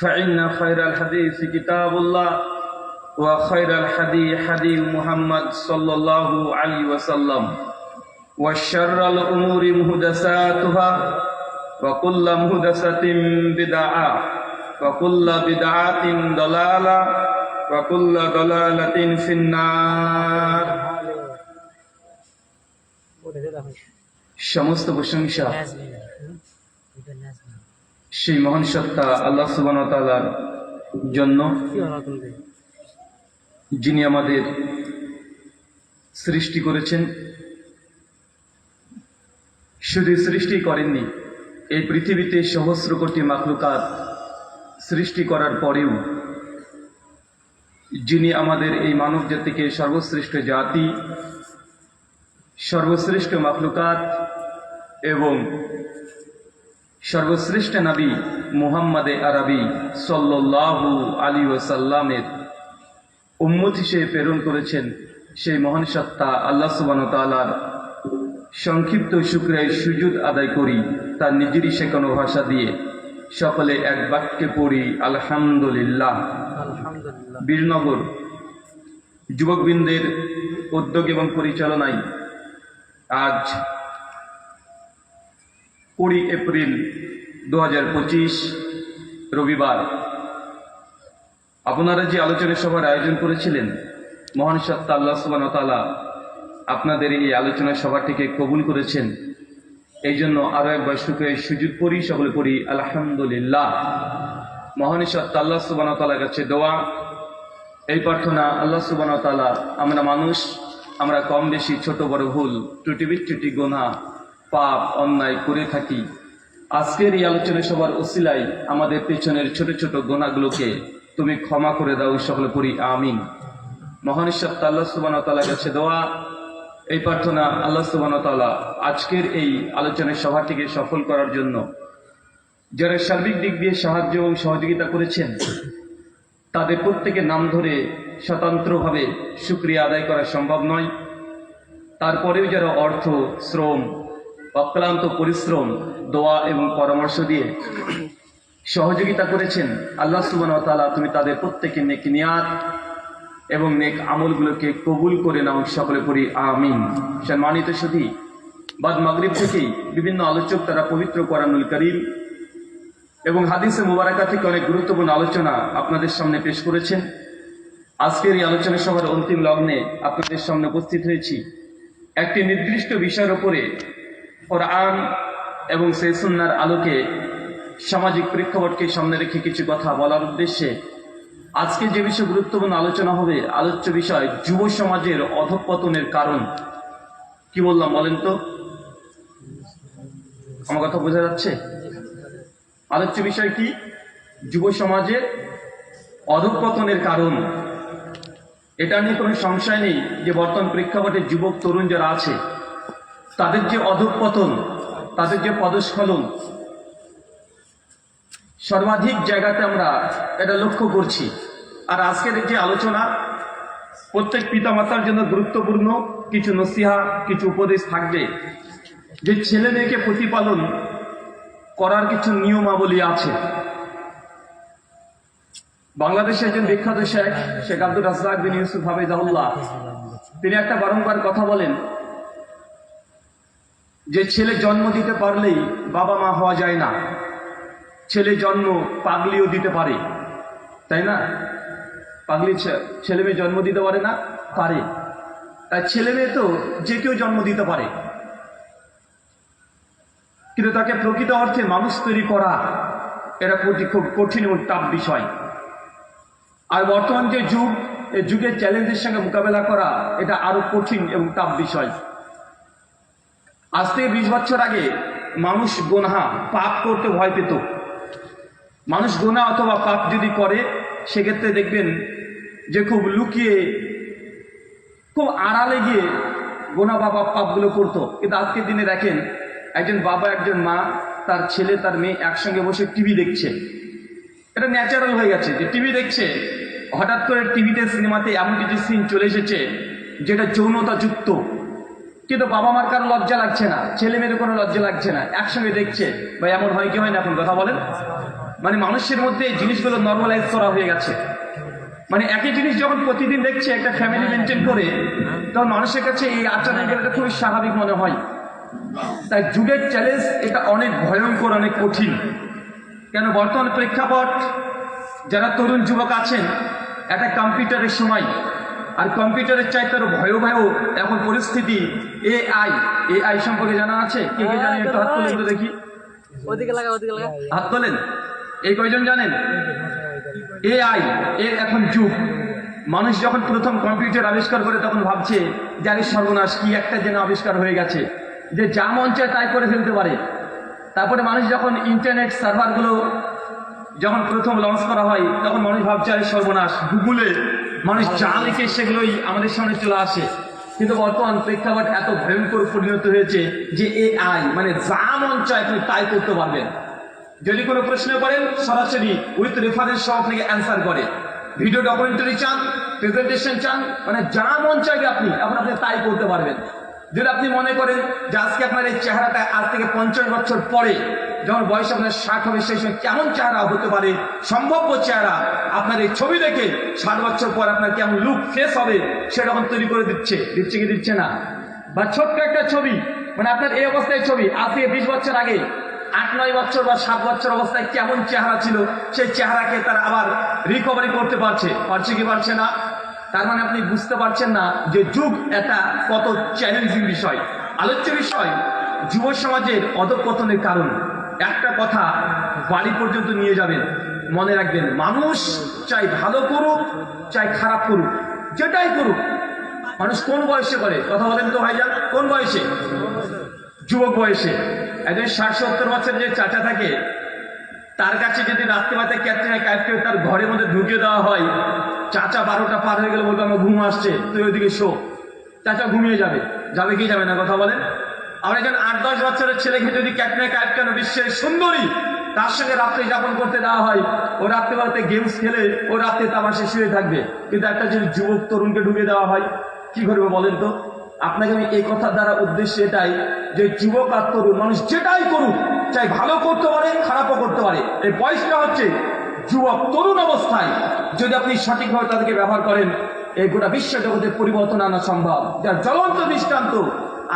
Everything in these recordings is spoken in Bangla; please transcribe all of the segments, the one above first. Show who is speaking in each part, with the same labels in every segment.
Speaker 1: فإن خير الحديث كتاب الله وخير الحديث حديث محمد صلى الله عليه وسلم وشر الأمور مهدساتها وكل مهدسة بدعة وكل بدعة ضلالة وكل ضلالة في النار সমস্ত প্রশংসা সেই মহান সত্তা আল্লাহ সুবানতালার জন্য যিনি আমাদের সৃষ্টি করেছেন, শুধু সৃষ্টি করেননি, এই পৃথিবীতে সহস্র কোটি মাকলুকাত সৃষ্টি করার পরেও যিনি আমাদের এই মানব জাতিকে সর্বশ্রেষ্ঠ জাতি, সর্বশ্রেষ্ঠ মাকলুকাত এবং সর্বশ্রেষ্ঠ নবী মুহাম্মদে আরবি সাল্লাল্লাহু আলী ওসাল্লামের উম্মত হিসেবে প্রেরণ করেছেন সেই মহান সত্তা আল্লাহ সুবান তালার সংক্ষিপ্ত শুক্রের সুযোগ আদায় করি তার নিজেরই শেখানো ভাষা দিয়ে সকলে এক বাক্যে পড়ি আলহামদুলিল্লাহ।
Speaker 2: আলহামদুলিল্লাহ।
Speaker 1: বীরনগর যুবকবৃন্দের উদ্যোগ এবং পরিচালনায় আজ কুড়ি এপ্রিল দু হাজার পঁচিশ, রবিবার। আপনারা যে আলোচনা সভার আয়োজন করেছিলেন, মহান সত্তা আল্লাহ সুবান তালা আপনাদের এই আলোচনা সভাটিকে কবুল করেছেন। এই জন্য আরও একবার সুখে সুযোগ করি, সকলে করি আলহামদুলিল্লাহ। মহান সত্তা আল্লাহ সুবান তালার কাছে দোয়া, এই প্রার্থনা আল্লাহ সুবান তালা আমরা মানুষ, আমরা কম বেশি ছোট বড় ভুল ত্রুটি বিচ্যুটি গোনা পাপ, অন্যায় করে থাকি। আজকের এই আলোচনা সবার ওসিলাই আমাদের পেছনের ছোট ছোট গোনাগুলোকে তুমি ক্ষমা করে দাও সকলে করি আমিন। মহানিশ্বর আল্লাহ সুবান কাছে দেওয়া এই প্রার্থনা আল্লাহ সুবান তালা আজকের এই আলোচনা সভাটিকে সফল করার জন্য যারা সার্বিক দিক দিয়ে সাহায্য এবং সহযোগিতা করেছেন, তাদের প্রত্যেকের নাম ধরে স্বতন্ত্রভাবে সুক্রিয়া আদায় করা সম্ভব নয়। তারপরেও যারা অর্থ, শ্রম অক্লান্ত পরিশ্রম, দোয়া এবং পরামর্শ দিয়ে সহযোগিতা করেছেন। আল্লাহ সুবান তালা তুমি তাদের প্রত্যেকের নেক নিয়াত এবং নেক আমলগুলোকে কবুল করে নাও সকলে করি আমিন। সম্মানিত সুধী বাদ মাগরিব থেকেই বিভিন্ন আলোচক তারা পবিত্র করানুল করিম এবং হাদিসে মুবারাকা থেকে অনেক গুরুত্বপূর্ণ আলোচনা আপনাদের সামনে পেশ করেছেন। আজকের এই আলোচনা সভার অন্তিম লগ্নে আপনাদের সামনে উপস্থিত হয়েছি। একটি নির্দিষ্ট বিষয়ের উপরে কোরআন এবং সেই সুন্নার আলোকে সামাজিক প্রেক্ষাপটকে সামনে রেখে কিছু কথা বলার উদ্দেশ্যে আজকে যে বিষয়ে গুরুত্বপূর্ণ আলোচনা হবে, আলোচ্য বিষয় যুব সমাজের অধঃপতনের কারণ। কি বললাম বলেন তো? আমার কথা বোঝা যাচ্ছে? আলোচ্য বিষয় কি? যুব সমাজের অধঃপতনের কারণ। এটা নিয়ে কোনো সংশয় নেই যে বর্তমান প্রেক্ষাপটে যুবক, তরুণ যারা আছে তাদের যে অধঃপতন, তাদের যে পদস্খলন, সর্বাধিক জায়গাতে আমরা এটা লক্ষ্য করছি। আর আজকের যে আলোচনা, প্রত্যেক পিতামাতার জন্য গুরুত্বপূর্ণ কিছু নসিহা, কিছু উপদেশ থাকবে। যে ছেলে মেয়েকে প্রতিপালন করার কিছু নিয়মাবলী আছে। বাংলাদেশের একজন বিখ্যাত শেখ শেখ আব্দুল রাজাক বিন ইউসুফ হামিদাহুল্লাহ তিনি একটা বারংবার কথা বলেন যে ছেলে জন্ম দিতে পারলেই বাবা মা হওয়া যায় না। ছেলে জন্ম পাগলিও দিতে পারে। তাই না? পাগলি ছেলে মেয়ে জন্ম দিতে পারে না? পারে। তাই ছেলে মেয়ে তো যে কেউ জন্ম দিতে পারে। কিন্তু তাকে প্রকৃত অর্থে মানুষ তৈরি করা, এটা খুব কঠিন এবং টাফ বিষয়। আর বর্তমান যে যুগ, এই যুগের চ্যালেঞ্জের সঙ্গে মোকাবেলা করা, এটা আরও কঠিন এবং টাফ বিষয়। আজ থেকে বিশ বছর আগে মানুষ গোনা পাপ করতে ভয় পেত। মানুষ গোনা অথবা পাপ যদি করে, সেক্ষেত্রে দেখবেন যে খুব লুকিয়ে, খুব আড়ালে গিয়ে গোনা বাবা পাপগুলো করতো। কিন্তু আজকের দিনে দেখেন, একজন বাবা, একজন মা, তার ছেলে, তার মেয়ে একসঙ্গে বসে টিভি দেখছে। এটা ন্যাচারাল হয়ে গেছে যে টিভি দেখছে। হঠাৎ করে টিভিতে, সিনেমাতে এমন কিছু সিন চলে এসেছে, যেটা যৌনতা যুক্ত। কিন্তু বাবা মার কারও লজ্জা লাগছে না, ছেলে মেয়ের কোনো লজ্জা লাগছে না। একসঙ্গে দেখছে বা এমন হয় কি হয় না এখন কথা বলেন? মানে মানুষের মধ্যে এই জিনিসগুলো নর্মালাইজ করা হয়ে গেছে। মানে একই জিনিস যখন প্রতিদিন দেখছে, একটা ফ্যামিলি মেনটেন করে, তখন মানুষের কাছে এই আচরণগুলোটা খুবই স্বাভাবিক মনে হয়। তাই যুগের চ্যালেঞ্জ এটা অনেক ভয়ঙ্কর, অনেক কঠিন। কেন? বর্তমান প্রেক্ষাপট, যারা তরুণ যুবক আছেন, একটা কম্পিউটারের সময় আর কম্পিউটারের চাইতে আরও ভয় ভয় এখন পরিস্থিতি। এ আই এ আই সম্পর্কে জানা আছে? কে কে জানেন একটু হাত তোলেন তো দেখি।
Speaker 2: ওদিকে লাগা ওদিকে লাগা।
Speaker 1: হাত তোলেন। এই কয়জন জানেন? এআই এর এখন যুগ। মানুষ যখন প্রথম কম্পিউটার আবিষ্কার করে তখন ভাবছে জানি সর্বনাশ কি একটা যেন আবিষ্কার হয়ে গেছে। যে যা মন চায় তাই করে ফেলতে পারে। তারপরে মানুষ যখন ইন্টারনেট সার্ভারগুলো যখন প্রথম লঞ্চ করা হয় তখন মানুষ ভাবছে আরে সর্বনাশ গুগলে মানুষ যা লিখে সেগুলোই আমাদের সামনে চলে আসে। কিন্তু বর্তমান প্রেক্ষাপট এত ভয়ঙ্কর পরিণত হয়েছে যে এ আই মানে যা মন চায় আপনি তাই করতে পারবেন। যদি কোনো প্রশ্ন করেন, সরাসরি উইথ রেফারেন্স সহ আপনাকে অ্যান্সার করে। ভিডিও ডকুমেন্টারি চান, প্রেজেন্টেশন চান মানে যা মন চাইবে আপনি, এখন আপনি তাই করতে পারবেন। যদি আপনি মনে করেন যে আজকে আপনার এই চেহারাটা আজ থেকে পঞ্চাশ বছর পরে যখন বয়স আপনার ষাট হবে, সেই সময় কেমন চেহারা হতে পারে? সম্ভাব্য চেহারা আপনার এই ছবি দেখে ষাট বছর পর আপনার কেমন লুক ফেস হবে, সেটা এখন তৈরি করে দিচ্ছে। দিচ্ছে কি দিচ্ছে না? বা ছোট্ট একটা ছবি মানে আপনার এই অবস্থায় ছবি, আজ থেকে বিশ বছর আগে, আট, নয় বছর বা সাত বছর অবস্থায় কেমন চেহারা ছিল, সেই চেহারাকে তার আবার রিকভারি করতে পারছে। পারছে কি পারছে না? তার মানে আপনি বুঝতে পারছেন না যে যুগ এটা কত চ্যালেঞ্জিং বিষয়। আলোচ্য বিষয়, যুব সমাজের অধপতনের কারণ। একটা কথা বাড়ি পর্যন্ত নিয়ে যাবেন, মনে রাখবেন, মানুষ চাই ভালো করুক, চাই খারাপ করুক, যেটাই করুক। মানুষ কোন বয়সে করে? কথা বলেন তো ভাইজান, কোন বয়সে? যুবক বয়সে। একজন ষাট সত্তর বছর যে চাচা থাকে, তার কাছে যদি রাত্রিবাতে ক্যাটরিনা কাইফকে তার ঘরের মধ্যে ঢুকে দেওয়া হয়, চাচা বারোটা পার হয়ে গেলে বলবে, আমার ঘুম আসছে, তুই ওইদিকে শো। চাচা ঘুমিয়ে যাবে। যাবে কি যাবে না, কথা বলেন? আর একজন আট, দশ বছরের ছেলেকে যদি ক্যাটরিনা কাইফ কেন বিশ্বের সুন্দরী, তার সঙ্গে রাত্রে যাপন করতে দেওয়া হয়, ও রাত্রে রাত্রিবেলাতে গেমস খেলে, ও রাত্রে তামাশে শুয়ে থাকবে। কিন্তু একটা যদি যুবক তরুণকে ঢুকে দেওয়া হয়, কি করবে বলেন তো? আপনাকে আমি এই কথার দ্বারা উদ্দেশ্য এটাই যে যুবক আর তরুণ, মানুষ যেটাই করুক, চাই ভালো করতে পারে, খারাপও করতে পারে। এই বয়সটা হচ্ছে যুবক তরুণ অবস্থায়। যদি আপনি সঠিকভাবে তাদেরকে ব্যবহার করেন, এই গোটা বিশ্ব জগতে পরিবর্তন আনা সম্ভব। যার জ্বলন্ত দৃষ্টান্ত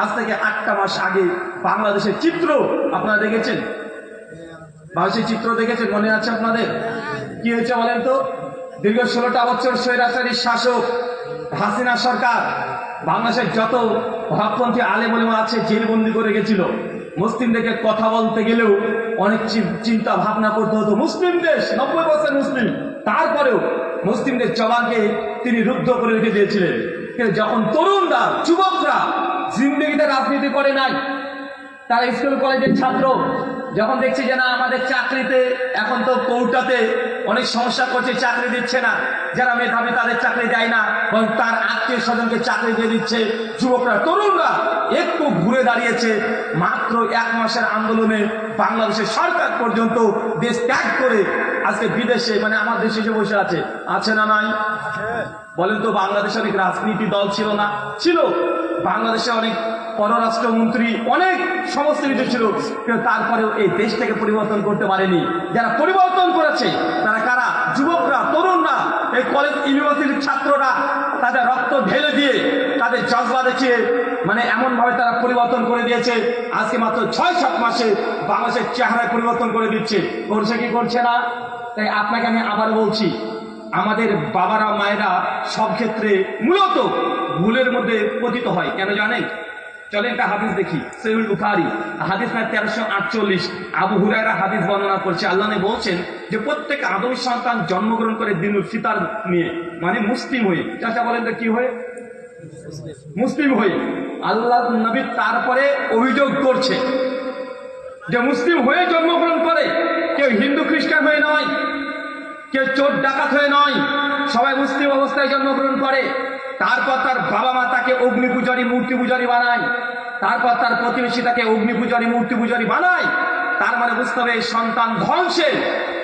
Speaker 1: আজ থেকে আটটা মাস আগে বাংলাদেশের চিত্র আপনারা দেখেছেন? বাংলাদেশের চিত্র দেখেছেন? মনে আছে আপনাদের? কি হয়েছে বলেন তো? দীর্ঘ ষোলোটা বছর স্বৈরাচারী শাসক হাসিনা সরকার বাংলাদেশের যত আলে বলে আছে জেলবন্দি করে গেছিল মুসলিমদেরকে কথা বলতে গেলেও অনেক চিন্তা ভাবনা করতে হতো। মুসলিম দেশ, নব্বই পার্সেন্ট মুসলিম। তারপরেও মুসলিমদের জবানকে তিনি রুদ্ধ করে রেখে দিয়েছিলেন। যখন তরুণরা, যুবকরা জিন্দগিতে রাজনীতি করে নাই। তারা স্কুল কলেজের ছাত্র। যখন দেখছি যে না, আমাদের চাকরিতে এখন তো কৌটাতে অনেক সমস্যা করছে, চাকরি দিচ্ছে না। যারা মেধাবী তাদের চাকরি দেয় না, বরং তার আত্মীয় স্বজনকে চাকরি দিয়ে দিচ্ছে যুবকরা। তরুণরা একটু ঘুরে দাঁড়িয়েছে, মাত্র এক মাসের আন্দোলনে বাংলাদেশের সরকার পর্যন্ত দেশ ত্যাগ করে আজকে বিদেশে মানে আমার দেশে এসে বসে আছে আছে না নাই? বলেন তো, বাংলাদেশে অনেক রাজনীতি দল ছিল না? ছিল। বাংলাদেশে অনেক পররাষ্ট্রমন্ত্রী, অনেক সমস্ত কিছু ছিল, কিন্তু তারপরেও এই দেশটাকে পরিবর্তন করতে পারেনি। যারা পরিবর্তন করেছে, তারা কারা? যুবকরা, তরুণরা, এই কলেজ ইউনিভার্সিটির ছাত্ররা, তাদের রক্ত ঢেলে দিয়ে তাদের জজবা দেখিয়ে মানে এমনভাবে তারা পরিবর্তন করে দিয়েছে। আজকে মাত্র ছয় সাত মাসে বাংলাদেশের চেহারায় পরিবর্তন করে দিচ্ছে। করছে কি করছে না? তাই আপনাকে আমি আবার বলছি আমাদের বাবারা, মায়েরা সব ক্ষেত্রে মূলত ভুলের মধ্যে পতিত হয়। কেন জানেন? চলেন একটা হাদিস দেখি। সৈহুল বুখারি, হাদিস না তেরোশো আটচল্লিশ। আবু হুরায়রা হাদিস বর্ণনা করছে। আল্লাহ বলছেন যে প্রত্যেক আদম সন্তান জন্মগ্রহণ করে দিনুল ফিতার নিয়ে মানে মুসলিম হয়ে। চাচা বলেন তো কি হয়ে? মুসলিম হয়ে। আল্লাহ নবী তারপরে অভিযোগ করছে যে মুসলিম হয়ে জন্মগ্রহণ করে। কেউ হিন্দু, খ্রিস্টান হয়ে নয়। কেউ চোর ডাকাত হয়ে নয়, সবাই মুসলিম অবস্থায় জন্মগ্রহণ করে। তারপর তার বাবা মা তাকে অগ্নি পূজারী, মূর্তি পূজারী বানায়। তারপর তার প্রতিবেশী তাকে অগ্নি পূজারী, মূর্তি পূজারী বানায়। তার মানে বুঝতে হবে, এই সন্তান ধ্বংসের।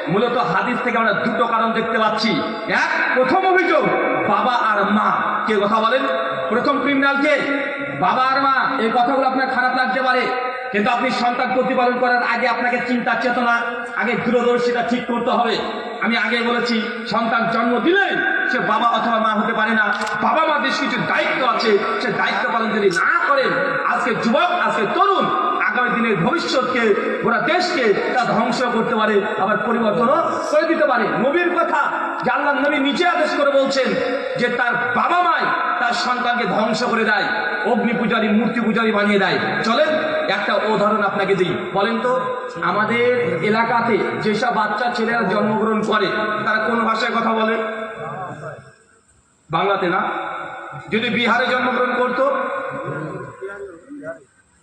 Speaker 1: মূলত হাদিস থেকে আমরা দুটো কারণ দেখতে পাচ্ছি। এক, প্রথম অভিযোগ, বাবা আর মা। কে কথা বলেন? প্রথম ক্রিমিনাল কে? বাবা আর মা। এই কথাগুলো আপনার খারাপ লাগতে পারে। কিন্তু আপনি সন্তান প্রতিপালন করার আগে আপনাকে চিন্তা, চেতনা, আগে দূরদর্শিতা ঠিক করতে হবে। আমি আগে বলেছি, সন্তান জন্ম দিলে সে বাবা অথবা মা হতে পারে না। বাবা মা বেশ কিছু দায়িত্ব আছে, সে দায়িত্ব পালন যদি না করেন আজকে যুবক, আজকে তরুণ, আগামী দিনের ভবিষ্যৎকে, গোটা দেশকে তা ধ্বংস করতে পারে, আবার পরিবর্তনও করে দিতে পারে। নবীর কথা আল্লাহ নবী নিচে আদেশ করে বলছেন যে তার বাবা মাই তার সন্তানকে ধ্বংস করে দেয়, অগ্নি পূজারী, মূর্তি পূজারী বানিয়ে দেয়। চলেন একটা উদাহরণ আপনাকে দিই। বলেন তো, আমাদের এলাকাতে যেসব বাচ্চা ছেলেরা জন্মগ্রহণ করে, তারা কোন ভাষায় কথা বলে? বাংলাতে না? যদি বিহারে জন্মগ্রহণ করতো?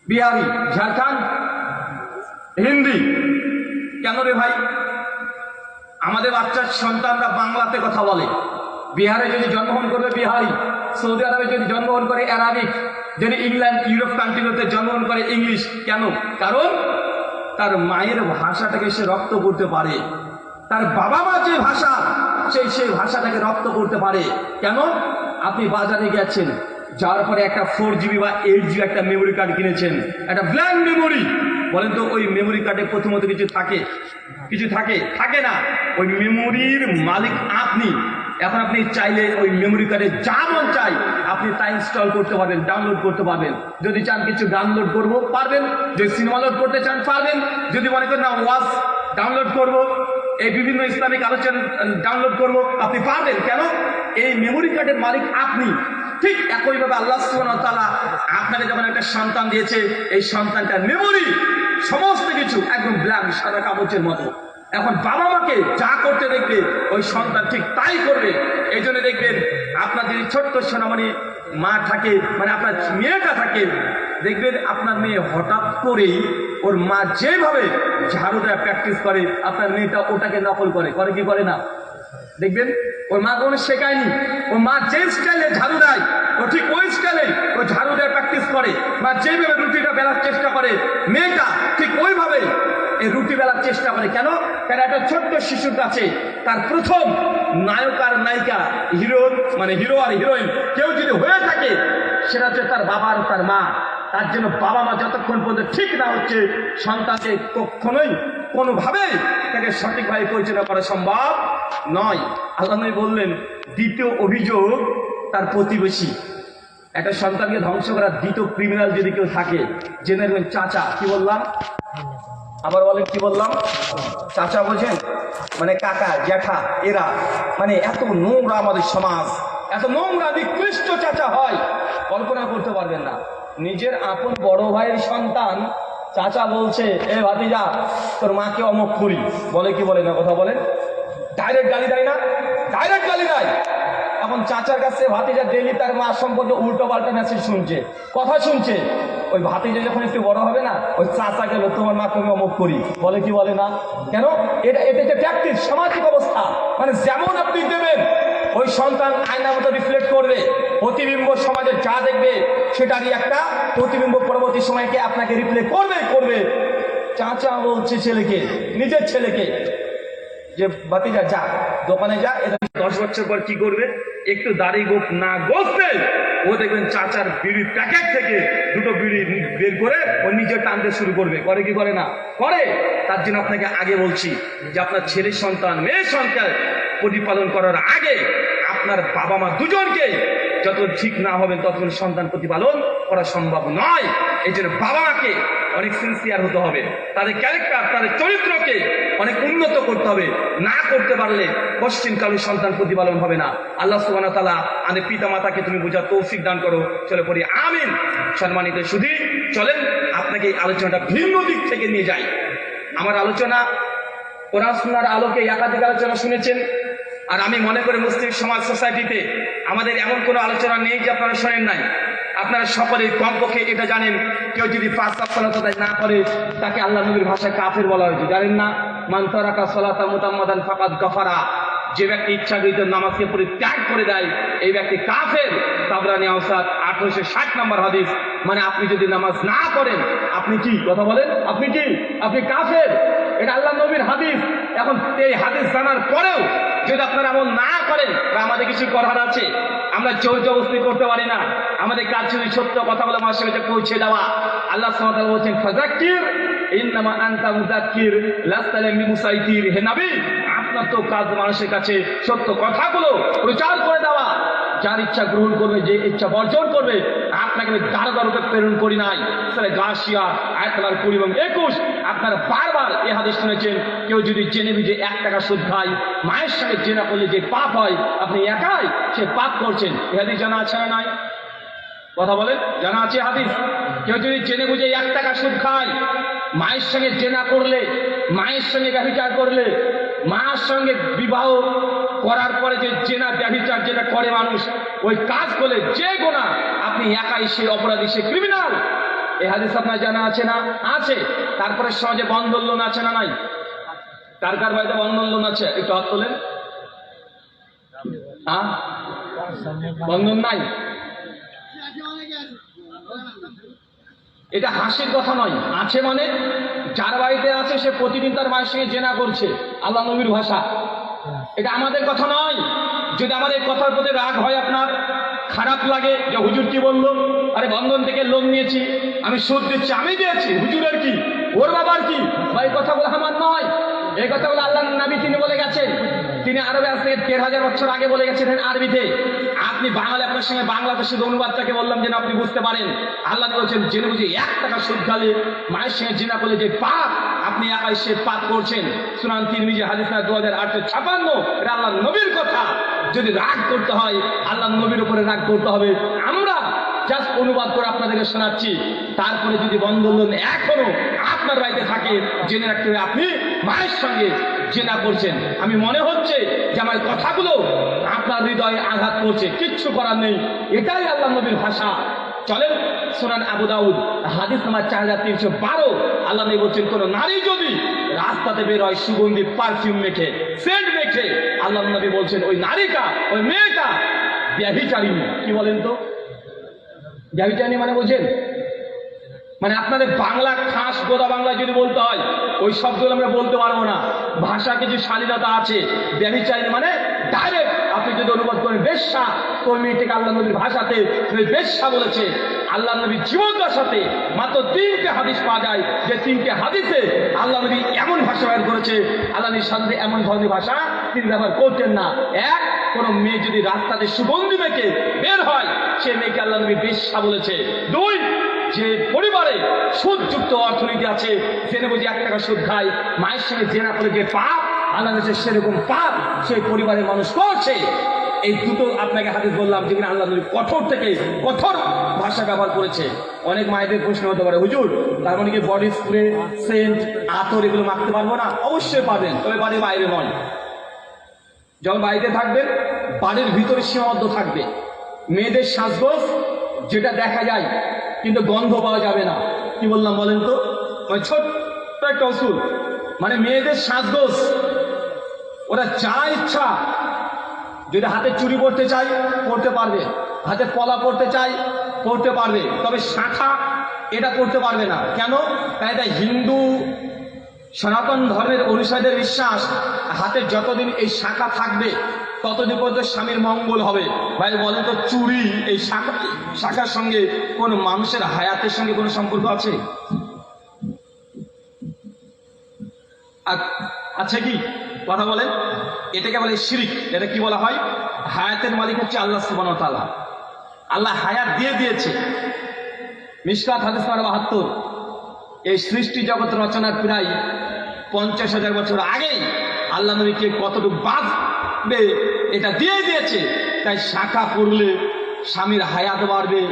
Speaker 1: বিহারি। ঝাড়খণ্ড? হিন্দি? কেন রে ভাই? আমাদের বাচ্চার সন্তানরা বাংলাতে কথা বলে। বিহারে যদি জন্মগ্রহণ করবে বিহারি, সৌদি আরবে যদি জন্মগ্রহণ করে অ্যারাবিক যদি ইংল্যান্ড, ইউরোপ কান্ট্রিগুলোতে জন্মগ্রহণ করে ইংলিশ। কেন? কারণ তার মায়ের ভাষাটাকে সে রপ্ত করতে পারে। তার বাবা মা যে ভাষা, সেই সেই ভাষাটাকে রপ্ত করতে পারে। কেন? আপনি বাজারে গেছেন, যাওয়ার পরে একটা ফোর জিবি বা এইট জিবি একটা মেমোরি কার্ড কিনেছেন। একটা ব্ল্যাঙ্ক মেমোরি বলেন তো, ওই মেমোরি কার্ডে প্রথমত কিছু থাকে? কিছু থাকে? থাকে না। ওই মেমোরির মালিক আপনি। এখন আপনি চাইলে ওই মেমোরি কার্ডে যা মন চাই, আপনি তা ইনস্টল করতে পারবেন ডাউনলোড করতে পারবেন। যদি চান কিছু ডাউনলোড করব, পারবেন। যদি সিনেমা লোড করতে চান, পারবেন। যদি মনে করেন না ওয়াজ ডাউনলোড করব, এই বিভিন্ন ইসলামিক আলোচনা ডাউনলোড করব, আপনি পারবেন। কেন? এই মেমোরি কার্ডের মালিক আপনি। ঠিক একইভাবে আল্লাহ ওয়া আপনাকে যখন একটা সন্তান দিয়েছে, এই সন্তানটার মেমোরি সমস্ত কিছু একদম ব্ল্যাঙ্ক সাদা কাগজের মতো। এখন বাবা মাকে যা করতে দেখবে, ওই সন্তান ঠিক তাই করবে। এই জন্য দেখবেন, আপনার যদি ছোট্ট সোনামণি মা থাকে মানে আপনার মেয়েটা থাকে, দেখবেন আপনার মেয়ে হঠাৎ করেই ওর মা যেভাবে ঝাড়ু দেওয়া প্র্যাকটিস করে, আপনার মেয়েটা ওটাকে নকল করে। করে কি করে না? দেখবেন, ওর মা কোনো শেখায়নি। ওর মা যে স্টাইলে ঝাড়ু দেয়, ও ঠিক ওই স্টাইলে ও ঝাড়ু দেওয়ার প্র্যাকটিস করে। বা যেভাবে রুটিটা বেলার চেষ্টা করে, মেয়েটা ঠিক ওইভাবে রুটি বেলার চেষ্টা করে। কেন? কারণ একটা ছোট্ট শিশুর কাছে তার প্রথম নায়ক আর নায়িকা, হিরো মানে হিরো আর হিরোইন কেউ যদি হয়ে থাকে, সেটা হচ্ছে তার বাবা আর তার মা। তার জন্য বাবা মা যতক্ষণ পর্যন্ত ঠিক না হচ্ছে, সন্তানকে কখনোই কোনোভাবেই তাকে সঠিকভাবে পরিচালনা করা সম্ভব নয়। আল্লাহ বললেন, দ্বিতীয় অভিযোগ তার প্রতিবেশী। একটা সন্তানকে ধ্বংস করার দ্বিতীয় ক্রিমিনাল যদি কেউ থাকে, জেনে চাচা, কি বললাম? আবার বলেন, কি বললাম? চাচা বোঝেন মানে কাকা, জ্যাঠা, এরা মানে এত নোংরা আমাদের সমাজ, এত নোংরা নিকৃষ্ট চাচা হয়, কল্পনা করতে পারবেন না। নিজের আপন বড় ভাইয়ের সন্তান, চাচা বলছে, এ ভাতিজা, তোর মাকে অমুক করি। বলে কি বলে না, কথা বলেন? ডাইরেক্ট গালি দেয় না, ডাইরেক্ট গালি দেয়। এখন চাচার কাছে ভাতিজা ডেলি তার মা সম্পর্কে উল্টো পাল্টা মেসেজ শুনছে, কথা শুনছে। ওই ভাতিজা যখন একটু বড় হবে না, ওই চাচা গেল তোমার মাকে অমুক করি। বলে কি বলে না? কেন? এটা এটা যে প্র্যাকটিস সামাজিক অবস্থা। মানে যেমন আপনি দেবেন, ওই সন্তান আয়না মতো রিফ্লেক্ট করবে। প্রতিবিম্ব সমাজে যা দেখবে, সেটারই একটা প্রতিবিম্ব পরবর্তী সময়কে আপনাকে রিফ্লেক্ট করবে করবে। চাচা বলছে ছেলেকে, নিজের ছেলেকে, যে বাতিজা যা, দোকানে যা, এটা দশ বছর পর কি করবে? একটু দাড়ি গোপ না গোসবে ও দেখবেন চাচার বিড়ির প্যাকেট থেকে দুটো বিড়ি বের করে ও নিজে টানতে শুরু করবে। করে কি করে না? করে। তার জন্য আপনাকে আগে বলছি যে আপনার ছেলের সন্তান মেয়ের সন্তান প্রতিপালন করার আগে আপনার বাবা মা দুজনকে যত ঠিক না হবেন ততক্ষণ সন্তান প্রতিপালন করা সম্ভব নয়। এই জন্য বাবা মাকে অনেক সিনসিয়ার হতে হবে। তাদের ক্যারেক্টার তাদের চরিত্রকে অনেক উন্নত করতে হবে। না করতে পারলে পশ্চিমকালীন সন্তান প্রতিপালন হবে না। আল্লাহ সুবাহ তালা আমাদের পিতা মাতাকে তুমি বোঝার তৌফিক দান করো। চলে পড়ি, আমিন। সম্মানিত শুধু চলেন আপনাকে এই আলোচনাটা ভিন্ন দিক থেকে নিয়ে যাই। আমার আলোচনা সুন্নার আলোকে একাধিক আলোচনা শুনেছেন। আর আমি মনে করি মুসলিম সমাজ সোসাইটিতে আমাদের এমন কোনো আলোচনা নেই যে আপনারা শোনেন নাই। আপনারা সকলে কমপক্ষে এটা জানেন, কেউ যদি পাঁচ সফলতা না করে, তাকে আল্লাহ নবীর ভাষায় কাফের বলা হয়েছে। জানেন না? মান্তরাকা সলাতা মোতাম্মদান ফাকাদ গফারা যে ব্যক্তি ইচ্ছাকৃত নামাজকে পরিত্যাগ করে দেয়, এই ব্যক্তি কাফের। তাবরানি আওসাদ, আঠারোশো ষাট নম্বর হাদিস। মানে আপনি যদি নামাজ না করেন আপনি কি? কথা বলেন, আপনি কি? আপনি কাফের। এটা আল্লাহ নবীর হাদিস। এখন এই হাদিস জানার পরেও যদি আপনারা এমন না করেন তা আমাদের কিছু করার আছে, আমরা জোর জবস্তি করতে পারি না। আমাদের কাজ সত্য কথা বলে মানুষের কাছে পৌঁছে দেওয়া, আল্লাহ সুবহানাহু বলছেন ফাজাক্কির ইন্নামা আনতা মুজাক্কির লাস্তালে মুসাইতির। হে নবী, আপনার তো কাজ মানুষের কাছে সত্য কথাগুলো প্রচার করে দেওয়া। যার ইচ্ছা গ্রহণ করবে, যে ইচ্ছা বর্জন করবে, আপনাকে আমি দারোগা রূপে প্রেরণ করি নাই। তাহলে গাছিয়া আয়তলার কুড়ি এবং একুশ, আপনারা বারবার এ হাদিস শুনেছেন, কেউ যদি জেনে বুঝে এক টাকা সুদ খায়, মায়ের সঙ্গে জেনা করলে যে পাপ হয়, আপনি একাই সে পাপ করছেন। এ হাদিস জানা আছে নাই? কথা বলেন, জানা আছে হাদিস? কেউ যদি জেনে বুঝে এক টাকা সুদ খায় মায়ের সঙ্গে জেনা করলে, মায়ের সঙ্গে ব্যবচার করলে মায়ের সঙ্গে বিবাহ করার পরে যে জেনা ব্যবচার যেটা করে মানুষ, ওই কাজ করলে যে গোনা, আপনি একাই সে অপরাধী সে ক্রিমিনাল এ হাদিস আপনার জানা আছে না? আছে। তারপরে সহজে বন্ধন লোন আছে না নাই? কার কার বাড়িতে বন্ধন লোন আছে? একটু হাত তোলেন। হ্যাঁ? বন্ধন নাই? এটা হাসির কথা নয়। আছে মানে যার বাড়িতে আছে, সে প্রতিদিন তার মায়ের সঙ্গে জেনা করছে, আল্লাহ নবীর ভাষা। এটা আমাদের কথা নয়। যদি আমাদের কথার প্রতি রাগ হয় আপনার, খারাপ লাগে যে হুজুর কি বলল, আরে বন্ধন থেকে লোন নিয়েছি, আমি সুদ দিচ্ছি, আমি দিয়েছি, হুজুরের কি, ওর বাবার কি? বা এই কথাগুলো আমার নয়। এই কথাগুলো আল্লাহ নবী তিনি বলে গেছেন। তিনি আরবে আজ থেকে দেড় হাজার বছর আগে বলে গেছিলেন আরবিতে। আপনি বাঙালি, আপনার সঙ্গে বাংলাদেশের অনুবাদটাকে বললাম যেন আপনি বুঝতে পারেন। আল্লাহ বলছেন, জেনে বুঝে এক টাকা সুদ খালে মায়ের সঙ্গে জেনা করলে যে পাপ আপনি একাই সে পাপ করছেন। সুনান তিরমিজি, হাদিস দু হাজার আটশো ছাপান্ন। এটা আল্লাহ নবীর কথা। যদি রাগ করতে হয়, আল্লাহ নবীর উপরে রাগ করতে হবে। আমরা জাস্ট অনুবাদ করে আপনাদেরকে শোনাচ্ছি। তারপরে যদি বন্ধন এখনও আপনার বাড়িতে থাকে, জেনে রাখতে হবে আপনি মায়ের সঙ্গে জেনা করছেন। আমি মনে হচ্ছে যে আমার কথাগুলো আপনার হৃদয়ে আঘাত করছে। কিচ্ছু করার নেই। এটাই আল্লাহ নবীর ভাষা। চলেন, সোনান আবু দাউদ, হাদিস নাম্বার চার হাজার তিনশো বারো। আল্লাহ নবী বলছেন, কোন নারী যদি রাস্তাতে বের হয়, সুগন্ধি পারফিউম মেখে সেন্ট মেখে, আল্লাহ নবী বলছেন, ওই নারীটা, ওই মেয়েটা ব্যভিচারিণী কি বলেন তো? ব্যভিচারিণী মানে বোঝেন? মানে আপনাদের বাংলা, খাস গোদা বাংলা যদি বলতে হয়, ওই শব্দগুলো আমরা বলতে পারব না। ভাষা কিছু শালীনতা আছে ব্যভিচারিণী মানে ডাইরেক্ট আপনি যদি অনুবাদ করেন, বেশ্যা ওই মেয়েটিকে আল্লাহ নবীর ভাষাতে বেশ্যা বলেছে। আল্লাহ নবীর জীবন ভাষাতে মাত্র তিনটে হাদিস পাওয়া যায়, যে তিনটে হাদিসে আল্লাহ নবী এমন ভাষা ব্যবহার করেছে, আল্লাহ নবীর সাথে এমন ধরনের ভাষা তিনি ব্যবহার করতেন না। এক, কোনো মেয়ে যদি রাস্তাতে সুগন্ধি মেখে বের হয় সে মেয়েকে আল্লাহ নবী বেশ্যা বলেছে। দুই, যে পরিবারে সুদযুক্ত অর্থনীতি আছে, জেনে বুঝে এক টাকা সুদ খায়, মায়ের সঙ্গে জেনা করে যে পাপ, আল্লাহ সেরকম পাপ সেই পরিবারের মানুষ করছে। এই দুটো আপনাকে হাতে বললাম যেখানে আল্লাহ নবী কঠোর থেকে কঠোর ভাষা ব্যবহার করেছে। অনেক মায়েদের প্রশ্ন হতে পারে, হুজুর, তার মানে কি বডি স্প্রে সেন্ট আতর এগুলো মাখতে পারব না? অবশ্যই পাবেন তবে বাড়ির বাইরে নয়। যখন বাড়িতে থাকবেন, বাড়ির ভিতরে সীমাবদ্ধ থাকবে মেয়েদের সাজগোজ যেটা দেখা যায়, কিন্তু গন্ধ পাওয়া যাবে না। কি বললাম বলেন তো? মানে ছোট্ট একটা অসুল মানে মেয়েদের সাজগোজ, ওরা যা ইচ্ছা, যদি হাতে চুরি পড়তে চাই পড়তে পারবে। হাতে পলা পড়তে চাই পড়তে পারবে। তবে শাখা এটা করতে পারবে না। কেন? তাই এটা হিন্দু সনাতন ধর্মের অনুসারীদের বিশ্বাস। হাতে যতদিন এই শাখা থাকবে ততদিন পর্যন্ত স্বামীর মঙ্গল হবে। ভাই বলেন তো, চুরি, এই শাখা, শাখার সঙ্গে কোন মানুষের হায়াতের সঙ্গে কোনো সম্পর্ক আছে? আ- আছে কি? কথা বলেন। এটাকে বলে শিরিক। এটা কি বলা হয়? হায়াতের মালিক হচ্ছে আল্লাহ সুবান আল্লাহ হায়াত দিয়ে দিয়েছে। মিসকাত হাদিস বাহাত্তর। এই সৃষ্টি জগৎ রচনার প্রায় পঞ্চাশ হাজার বছর আগেই আল্লাহ নবীকে কতটুকু বাঁধবে এটা দিয়ে দিয়েছে। তাই শাখা পড়লে স্বামীর হায়াত বাড়বে।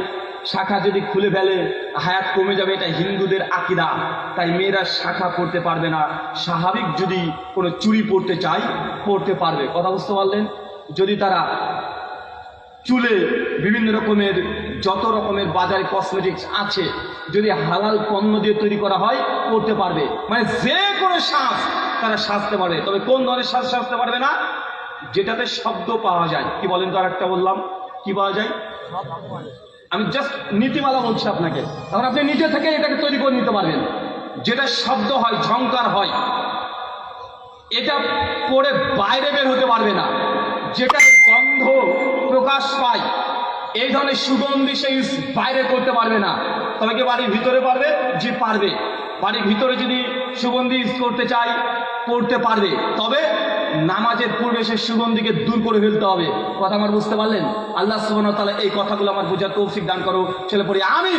Speaker 1: শাখা যদি খুলে ফেলে, হায়াত কমে যাবে, এটা হিন্দুদের আকিদা। তাই মেয়েরা শাখা পড়তে পারবে না। স্বাভাবিক যদি কোনো চুরি পড়তে চায়, পড়তে পারবে। কথা বুঝতে পারলেন? যদি তারা চুলে বিভিন্ন রকমের, যত রকমের বাজারে কসমেটিক্স আছে, যদি হালাল পণ্য দিয়ে তৈরি করা হয় করতে পারবে। মানে যে কোনো শ্বাস তারা সাজতে পারবে। তবে কোন ধরনের শ্বাস সাজতে পারবে না? যেটাতে শব্দ পাওয়া যায়। কি বলেন তো আরেকটা বললাম? কি পাওয়া যায়? আমি জাস্ট নীতিমালা বলছি আপনাকে। তখন আপনি নিজে থেকে এটাকে তৈরি করে নিতে পারবেন। যেটা শব্দ হয়, ঝংকার হয়, এটা পড়ে বাইরে বের হতে পারবে না। যেটা গন্ধ প্রকাশ পায়, এই ধরনের সুগন্ধি সে use বাইরে করতে পারবে না। তবে কি বাড়ির ভিতরে পারবে? যে পারবে। বাড়ির ভিতরে যদি সুগন্ধি করতে চাই করতে পারবে। তবে নামাজের পূর্বে সে সুগন্ধিকে দূর করে ফেলতে হবে। কথা আমার বুঝতে পারলেন? আল্লাহ সুবহানাহু তাহলে এই কথাগুলো আমার বুঝার তৌফিক দান করো। ছেলে পড়ি আমি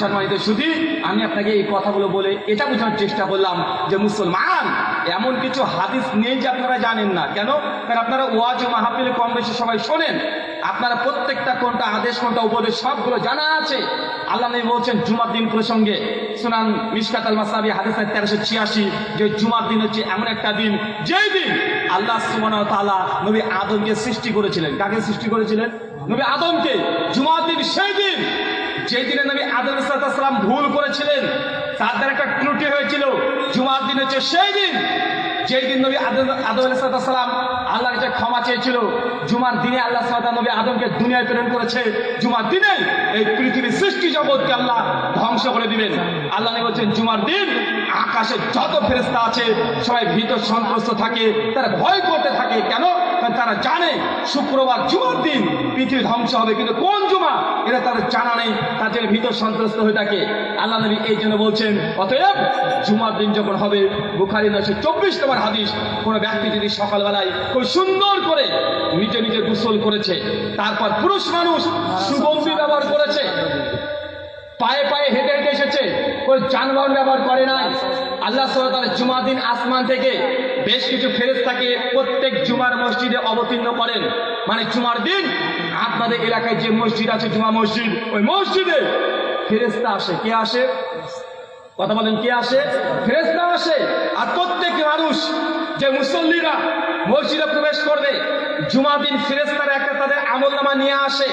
Speaker 1: সম্মানিত শুধু আমি আপনাকে এই কথাগুলো বলে এটা বোঝানোর চেষ্টা করলাম যে মুসলমান, এমন কিছু হাদিস নেই যে আপনারা জানেন না। কেন? কারণ আপনারা ওয়াজ মাহফিলে কম বেশি সবাই শোনেন। আপনারা প্রত্যেকটা কোনটা আদেশ, কোনটা উপদেশ, সবগুলো জানা আছে। আল্লাহ নবী বলছেন, জুমার দিন প্রসঙ্গে সুনান মিশকাত আল মাসাবি হাদিস তেরোশো ছিয়াশি, যে জুমার দিন হচ্ছে এমন একটা দিন, যেই দিন আল্লাহ ওয়া তাআলা নবী আদমকে সৃষ্টি করেছিলেন। কাকে সৃষ্টি করেছিলেন? নবী আদমকে। জুমার দিন সেই দিন, যেই দিনে নবী আদম সালাম ভুল করেছিলেন তার দ্বারা একটা ত্রুটি হয়েছিল। জুমার দিন হচ্ছে সেই দিন, যেই দিন নবী আদম আদম সালাম আল্লাহর কাছে ক্ষমা চেয়েছিল। জুমার দিনে আল্লাহ সাল্লাহ নবী আদমকে দুনিয়ায় প্রেরণ করেছে। জুমার দিনে এই পৃথিবীর সৃষ্টি জগৎকে আল্লাহ ধ্বংস করে দিবেন। আল্লাহ বলছেন, জুমার দিন আকাশে যত ফেরেস্তা আছে, সবাই ভীত সন্ত্রস্ত থাকে, তারা ভয় করতে থাকে। কেন? তারা জানে শুক্রবার জুমার দিন পৃথিবী ধ্বংস হবে। কিন্তু কোন জুমা? এটা তাদের জানা নেই। তাদের ভীত সন্ত্রস্ত হয়ে থাকে। আল্লাহ নবী এই জন্য বলছেন, অতএব জুমার দিন যখন হবে, বুখারি নয়শো চব্বিশ নম্বর হাদিস। কোনো ব্যক্তি যদি সকালবেলায় সুন্দর করে নিজে নিজে গোসল করেছে। তারপর পুরুষ মানুষ সুগন্ধি ব্যবহার করেছে। পায়ে পায়ে হেঁটে হেঁটে এসেছে। কোনো যানবাহন ব্যবহার করে নাই। আল্লাহ তাআলা জুমা দিন আসমান থেকে বেশ কিছু ফেরেশতাকে প্রত্যেক জুমার মসজিদে অবতীর্ণ করেন। মানে জুমার দিন আপনাদের এলাকায় যে মসজিদ আছে, জুমা মসজিদ, ওই মসজিদে ফেরেশতা আসে। কে আসে? কথা বলেন, কে আসে? ফেরেশতা আসে। আর প্রত্যেক মানুষ যে মুসল্লিরা মসজিদে প্রবেশ করবে জুমা দিন ফেরেশতারা একটা তাদের আমল নামা নিয়ে আসে।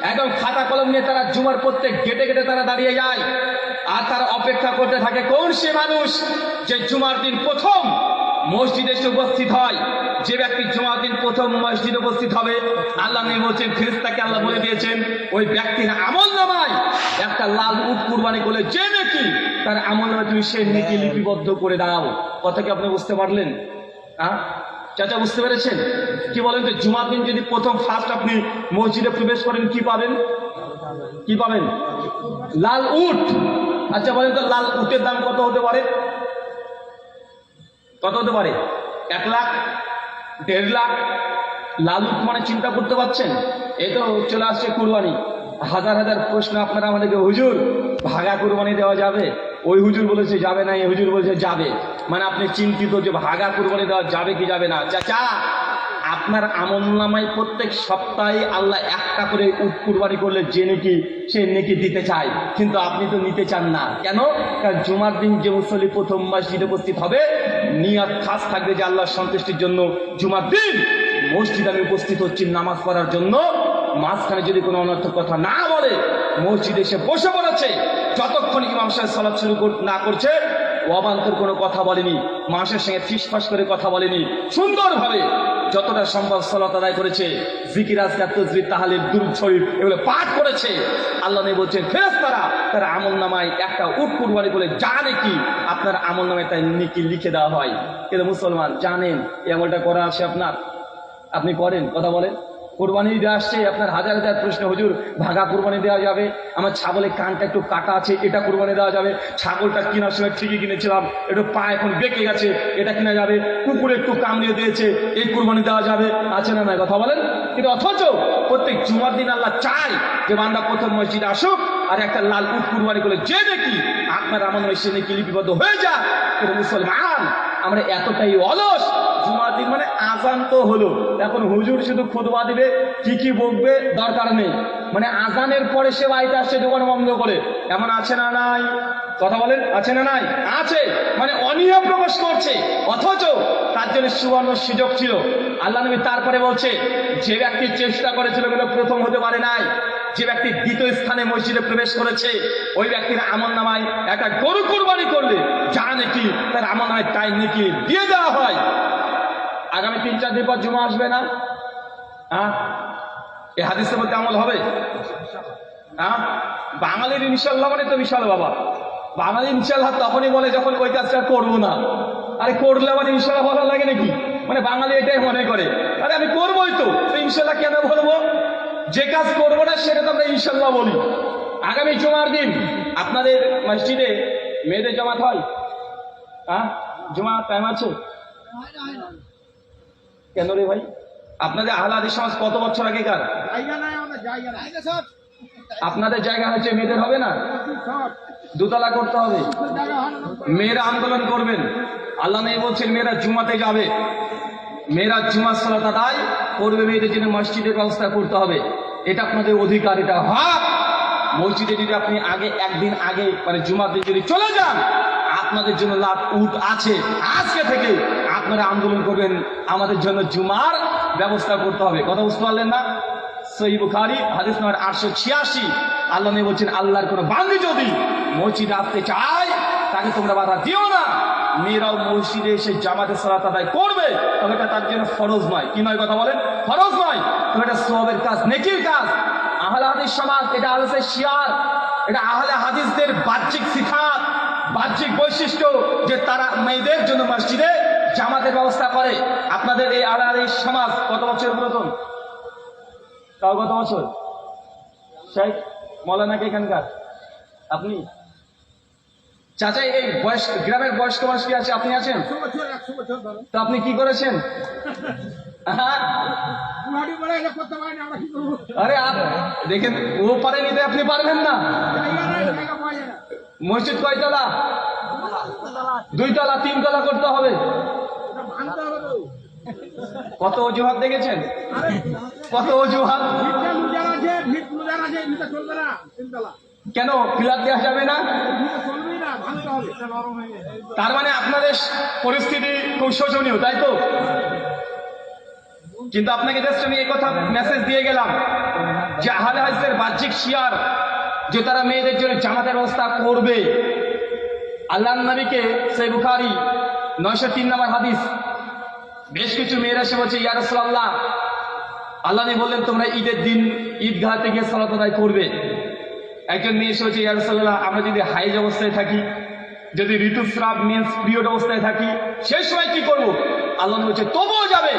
Speaker 1: একদম খাতা কলম নিয়ে তারা জুমার প্রত্যেক গেটে গেটে তারা দাঁড়িয়ে যায়। আর তারা অপেক্ষা করতে থাকে, কোন সে মানুষ যে জুমার দিন প্রথম মসজিদে এসে উপস্থিত হয়? যে ব্যক্তি জুমার দিন প্রথম মসজিদে উপস্থিত হবে, আল্লাহ বলছেন, ফেরেশতাকে আল্লাহ বলে দিয়েছেন, ওই ব্যক্তির আমল লাল উট কুরবানি করলে যে নাকি তার আমল তুমি সে নীতি লিপিবদ্ধ করে দাও। কথা কি আপনি বুঝতে পারলেন? হ্যাঁ? চাচা বুঝতে পেরেছেন? কি বলেন তো জুমার দিন যদি প্রথম ফার্স্ট আপনি মসজিদে প্রবেশ করেন কি পাবেন? কি পাবেন? লাল উট। আচ্ছা বলেন তো লাল উটের দাম কত হতে পারে? কত হতে পারে? এক লাখ? দেড় লাখ? লাল উট মানে চিন্তা করতে পারছেন? এই তো চলে আসছে কুরবানি। হাজার হাজার প্রশ্ন আপনারা আমাদেরকে, হুজুর, ভাগা কুরবানি দেওয়া যাবে? ওই হুজুর বলেছে, যাবে না। এই হুজুর বলেছে, যাবে। মানে আপনি চিন্তিত যে ভাগা কুরবানি দেওয়া যাবে কি যাবে না? চাচা, আপনার আমল নামায় প্রত্যেক সপ্তাহে আল্লাহ একটা করে উট কুরবানি করলে যে নাকি, সে নেকি দিতে চায়। কিন্তু আপনি তো নিতে চান না। কেন? কারণ জুমার দিন যে মুসল্লি প্রথম মসজিদে উপস্থিত হবে, নিয়াত খাস থাকবে যে আল্লাহর সন্তুষ্টির জন্য। জুমার দিন মসজিদ আমি উপস্থিত হচ্ছি নামাজ পড়ার জন্য। মাঝখানে যদি কোনো অনর্থক কথা না বলে, মসজিদে এসে বসে পড়েছে, যতক্ষণ ইমাম সাহেব সালাদ শুরু না করছে অবান্তর কোনো কথা বলেনি, মানুষের সঙ্গে ফিসফাস করে কথা বলেনি, সুন্দরভাবে যতটা সম্ভব সলাত আদায় করেছে, জিকির, আজকার তসবির তাহালির দুরুদ, শরীফ, এগুলো পাঠ করেছে। আল্লাহ নেই বলছেন ফেরেস্তারা তার আমল নামায় একটা উট কুরবানি বলে জানে কি, আপনার আমল নামায় তাই নিকি লিখে দেওয়া হয়। কিন্তু মুসলমান জানেন, এই আমলটা করা আছে আপনার? আপনি করেন, কথা বলেন? কোরবানি দেওয়া আসছে, আপনার হাজার হাজার প্রশ্ন, হুজুর, ভাগা কোরবানি দেওয়া যাবে? আমার ছাগলের কানটা একটু কাটা আছে, এটা কোরবানি দেওয়া যাবে? ছাগলটা কেনার সময় ঠিকই কিনেছিলাম একটু পা এখন বেঁকে গেছে, এটা কিনা যাবে? কুকুর একটু কামড়িয়ে দিয়েছে, এই কোরবানি দেওয়া যাবে? আছে না নাই? কথা বলেন? কিন্তু অথচ প্রত্যেক জুমার দিন আল্লাহ চাই যে বান্দা প্রথম মসজিদ আসুক, আর একটা লাল উট কুরবানি করে যে নাকি আপনার আমার সে নাকি লিপিবদ্ধ হয়ে যাক মুসলমান, আমরা এতটাই অলস দিন মানে আজান তো হলো। এখন হুজুর শুধু খুদবা দিবে, কি কি বকবে দরকার নেই। মানে আজানের পরে সে বাড়িতে আসছে, দোকান বন্ধ করে। এমন আছে না নাই? কথা বলেন, আছে না নাই? আছে। মানে অনিয়ম প্রকাশ করছে। অথচ তার জন্য সুবর্ণ সুযোগ ছিল। আল্লাহ নবী তারপরে বলছে, যে ব্যক্তি চেষ্টা করেছিল কিন্তু প্রথম হতে পারে নাই, যে ব্যক্তি দ্বিতীয় স্থানে মসজিদে প্রবেশ করেছে, ওই ব্যক্তির আমল নামায় একটা গরু কোরবানি করলে যা নাকি তার আমল নামায় তাই নাকি দিয়ে দেওয়া হয়। আগামী তিন, চার দিন পর জুমা আসবে না? হ্যাঁ? এই হাদিসের মধ্যে আমল হবে? হ্যাঁ? বাঙালির ইনশাল্লাহ মানে তো বিশাল বাবা বাঙালি ইনশাল্লাহ তখনই বলে যখন ওই কাজটা করব না। আরে করলে আমার ইনশাল্লাহ ভালো লাগে নাকি? মানে বাঙালি এটাই মনে করে। আরে আমি করবোই তো। ইনশাল্লাহ কেন বলব? যে কাজ করব না, সেটা তো আমরা ইনশাল্লাহ বলি। আগামী জুমার দিন আপনাদের মসজিদে মেয়েদের জামাত হয়? হ্যাঁ? জুমা টাইম আছে? কেন রে ভাই? আপনাদের আহলাদি সমাজ কত বছর আগেকার? আপনাদের জায়গা হচ্ছে মেয়েদের হবে না? দুতলা করতে হবে। মেয়েরা আন্দোলন করবেন। আল্লাহ নেই বলছেন মেয়েরা জুমাতে যাবে। মেয়েরা জুমা সালাত আদায় করবে মেয়েদের জন্য মসজিদের ব্যবস্থা করতে হবে। এটা আপনাদের অধিকার এটা হক। মসজিদে যদি আপনি আগে একদিন আগে মানে জুমাতে যদি চলে যান আপনাদের জন্য লাভ উঠ আছে। আজকে থেকে আপনারা আন্দোলন করবেন, আমাদের জন্য জুমার ব্যবস্থা করতে হবে। কথা বুঝতে পারলেন না? সহি বুখারি, হাদিস নম্বর আটশো ছিয়াশি। আল্লাহ নেই বলছেন, আল্লাহর কোনো বান্ধি যদি মসজিদে আসতে চায়, তাকে তোমরা বাধা দিও না। মেয়েরাও মসজিদে এসে জামাতে সালাত আদায় করবে, তবে এটা তার জন্য ফরজ নয়। কি নয় কথা বলেন? ফরজ নয়। তবে এটা সবের কাজ, নেকির কাজ। আহলে হাদিস সমাজ, এটা আলোচের শিয়ার। এটা আহলে হাদিসদের বাহ্যিক সিফাত, বাহ্যিক বৈশিষ্ট্য যে তারা মেয়েদের জন্য মসজিদে জামাতের ব্যবস্থা করে। আপনাদের এই হাদিস সমাজ কত বছর পুরাতন। তাও কত বছর? শেখ মৌলানাকে এখানকার? আপনি? চাচাই এই বয়স গ্রামের বয়স্ক মানুষ কি আছে? আপনি আছেন? তো আপনি কি করেছেন? আরে আপ দেখেন ও পারে নিতে আপনি পারবেন না। মসজিদ কয়তলা? দুই তলা তিন তলা করতে হবে। কত অজুহাত দেখেছেন? কত অজুহাত? কেন? পিলার দেওয়া যাবে না? তার মানে আপনাদের পরিস্থিতি খুব শোচনীয় তাই তো? কিন্তু আপনাকে জাস্ট আমি এই কথা মেসেজ দিয়ে গেলাম যে আহলে হাদিসের বাহ্যিক শিয়ার যে তারা মেয়েদের জন্য জামাতের ব্যবস্থা করবে। আল্লাহ নবীকে সেই বুখারি নয়শো তিন নম্বর হাদিস। বেশ কিছু মেয়েরা সে বলছে ইয়ারসাল্লাহ আল্লাহ বললেন, তোমরা ঈদের দিন ঈদগাহতে গিয়ে সালাত আদায় করবে। একজন মেয়ে এসে বলছে ইয়ারসাল্লাহ আমরা যদি হাইজ অবস্থায় থাকি, যদি ঋতুস্রাব মিন্স পিরিয়ড অবস্থায় থাকি সেই সময় কি করব? আল্লাহ বলছে, তবুও যাবে।